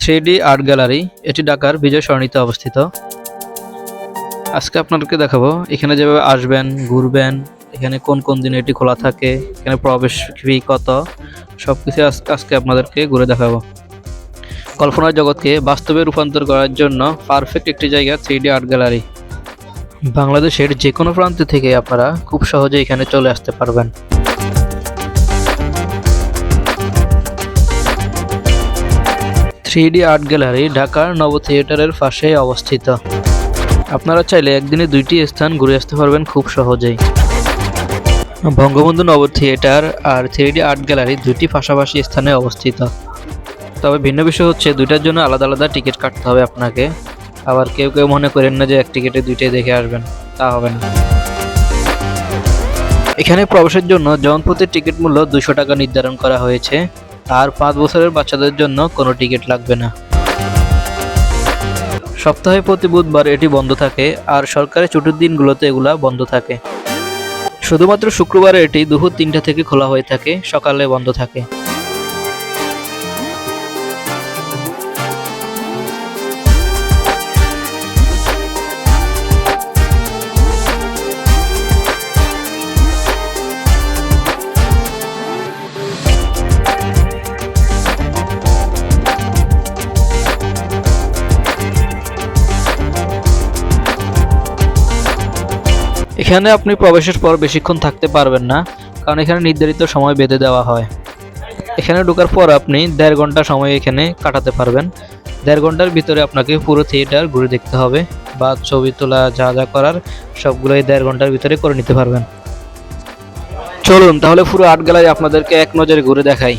Three art gallery, এটি ঢাকার বিজয় সরণিতে অবস্থিত। আজকে আপনাদেরকে দেখাবো, এখানে যেভাবে আসবেন, ঘুরবেন, এখানে কোন কোন দিনে এটি খোলা থাকে, এখানে প্রবেশ ফি কত সব কিছু আজকে আপনাদেরকে ঘুরে দেখাবো। কল্পনার জগৎকে বাস্তবে রূপান্তর করার জন্য পারফেক্ট একটি জায়গা থ্রি আর্ট গ্যালারি। বাংলাদেশের যে কোনো প্রান্ত থেকে আপনারা খুব সহজে এখানে চলে আসতে পারবেন। থ্রি ডি আর্ট গ্যালারি, ঢাকার নব থিয়েটারের পাশে অবস্থিত। আপনারা চাইলে একদিনে দুইটি স্থান ঘুরে আসতে পারবেন খুব সহজেই। বঙ্গবন্ধু নব থিয়েটার আর থ্রি ডি আর্ট গ্যালারি দুইটি পাশাপাশি স্থানে অবস্থিত। তবে ভিন্ন বিষয় হচ্ছে, দুইটার জন্য আলাদা আলাদা টিকিট কাটতে হবে আপনাকে। আবার কেউ কেউ মনে করেন না যে এক টিকিটে দুইটাই দেখে আসবেন। তা হবে না। এখানে প্রবেশের জন্য জনপ্রতি টিকিট মূল্য দুশো টাকা নির্ধারণ করা হয়েছে। আর পাঁচ বছরের বাচ্চাদের জন্য কোনো টিকিট লাগবে না। সপ্তাহে প্রতি বুধবার এটি বন্ধ থাকে আর সরকারি ছুটির দিনগুলোতে এগুলা বন্ধ থাকে। শুধুমাত্র শুক্রবারে এটি দুপুর তিনটা থেকে খোলা হয়ে থাকে, সকালে বন্ধ থাকে। এখানে আপনি প্রবেশের পর বেশিক্ষণ থাকতে পারবেন না, কারণ এখানে নির্ধারিত সময় বেঁধে দেওয়া হয়। এখানে ঢোকার পর আপনি দেড় ঘণ্টা সময় এখানে কাটাতে পারবেন। দেড় ঘণ্টার ভিতরে আপনাকে পুরো থিয়েটার ঘুরে দেখতে হবে বা ছবি তোলা, যা যা করার সবগুলোই দেড় ঘণ্টার ভিতরে করে নিতে পারবেন। চলুন, তাহলে পুরো আর্ট গ্যালারি আপনাদেরকে এক নজরে ঘুরে দেখাই।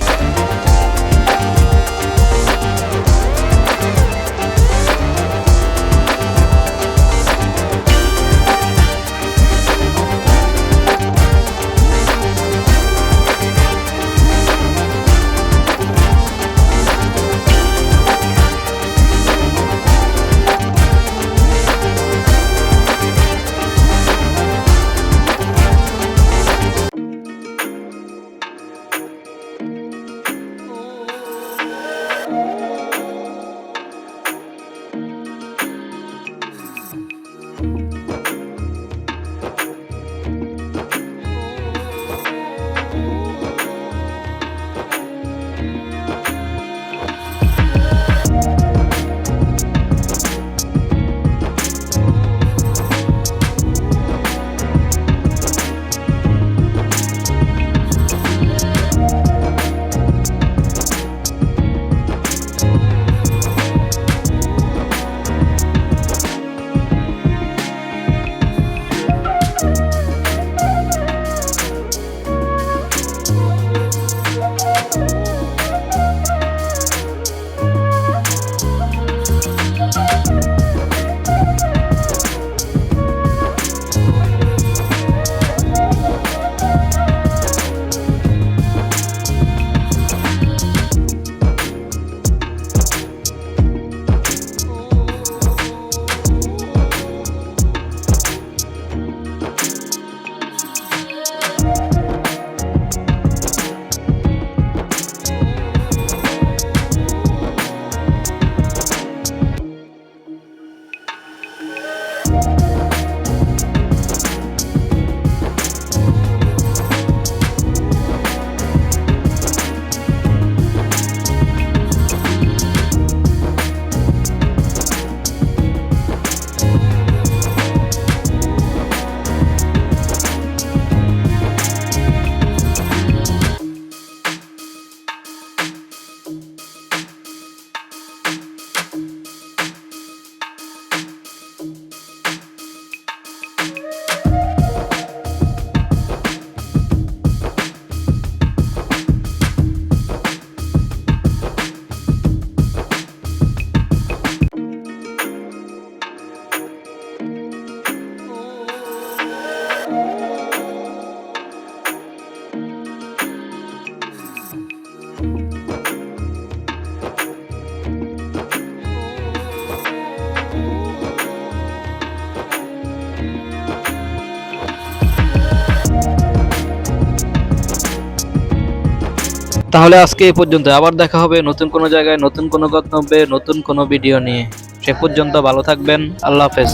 তাহলে আজকে এ পর্যন্ত। আবার দেখা হবে নতুন কোনো জায়গায়, নতুন কোনো গন্তব্যে, নতুন কোনো ভিডিও নিয়ে। সে পর্যন্ত ভালো থাকবেন। আল্লাহ হাফেজ।